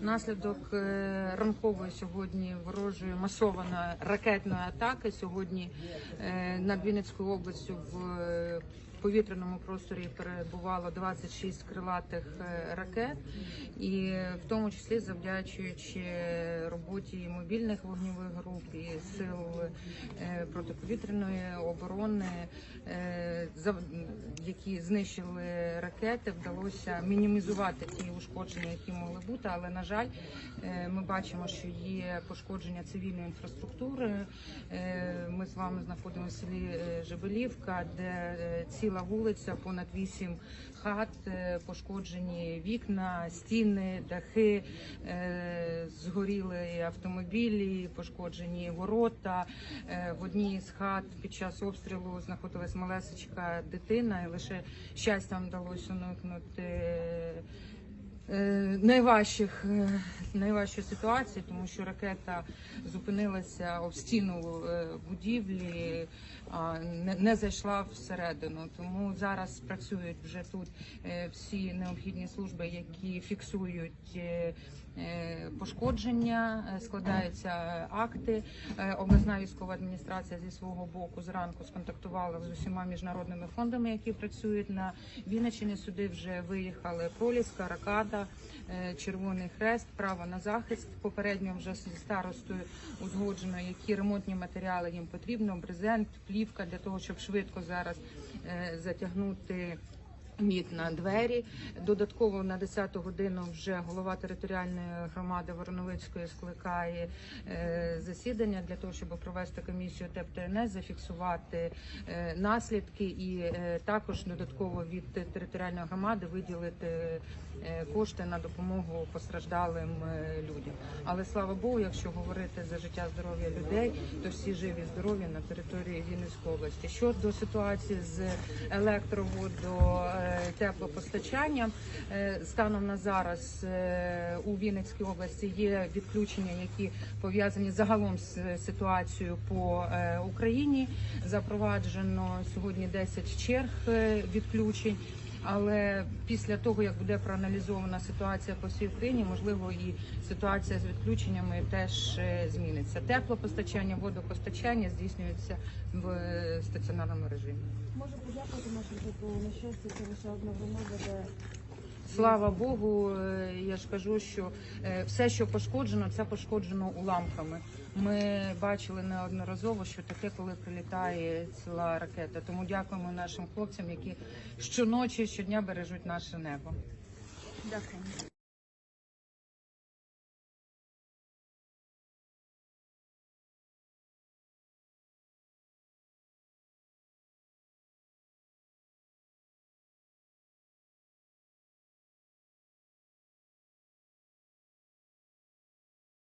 Внаслідок е, ранкової сьогодні ворожої масованої ракетної атаки. Сьогодні е, над Вінницькою областю в е, повітряному просторі перебувало 26 крилатих е, ракет, і в тому числі завдячуючи роботі мобільних вогневих груп і сил е, протиповітряної оборони, е, які знищили ракети, вдалося мінімізувати ті ушкодження, які могли бути. Але на жаль, ми бачимо, що є пошкодження цивільної інфраструктури. Ми з вами знаходимося в селі Жебелівка, де е, ціла вулиця, понад вісім хат, е, пошкоджені вікна, стіни, дахи, е, згоріли автомобілі, пошкоджені ворота. Е, В одній з хат під час обстрілу знаходилась малесечка дитина, і лише щастям вдалося уникнути. Е, Найважчих е, найважчої ситуації, тому що ракета зупинилася об стіну е, будівлі, не, не зайшла всередину. Тому зараз працюють вже тут всі необхідні служби, які фіксують. Пошкодження складаються акти. Обласна військова адміністрація зі свого боку зранку сконтактувала з усіма міжнародними фондами, які працюють на Вінниччині. Сюди вже виїхали Проліска, Ракада, е, Червоний Хрест, право на захист. Попередньо вже з старостою узгоджено, які ремонтні матеріали їм потрібно. Брезент, плівка для того, щоб швидко зараз е, затягнути. Мід на двері. Додатково на 10 годину вже голова територіальної громади Вороновицької скликає е, засідання для того, щоб провести комісію ТЕП ТНС, зафіксувати е, наслідки і е, також додатково від територіальної громади виділити кошти на допомогу постраждалим людям. Але слава Богу, якщо говорити за життя здоров'я людей, то всі живі здорові на території Вінницької області. Щодо ситуації з електроводо теплопостачанням, е, станом на зараз е, у Вінницькій області є відключення, які пов'язані загалом з ситуацією по е, Україні. Запроваджено сьогодні 10 черг е, відключень. Але після того, як буде проаналізована ситуація по всій Україні, можливо, і ситуація з відключеннями теж е, зміниться. Теплопостачання, водопостачання здійснюється в е, стаціонарному режимі. Можу подякувати нашому. На щастя, це лише одна громада, де Слава Богу, е, я ж кажу, що е, все, що пошкоджено, це пошкоджено уламками. Ми бачили неодноразово, що таке, коли прилітає ціла ракета. Тому дякуємо нашим хлопцям, які щоночі, щодня бережуть наше небо. дякую.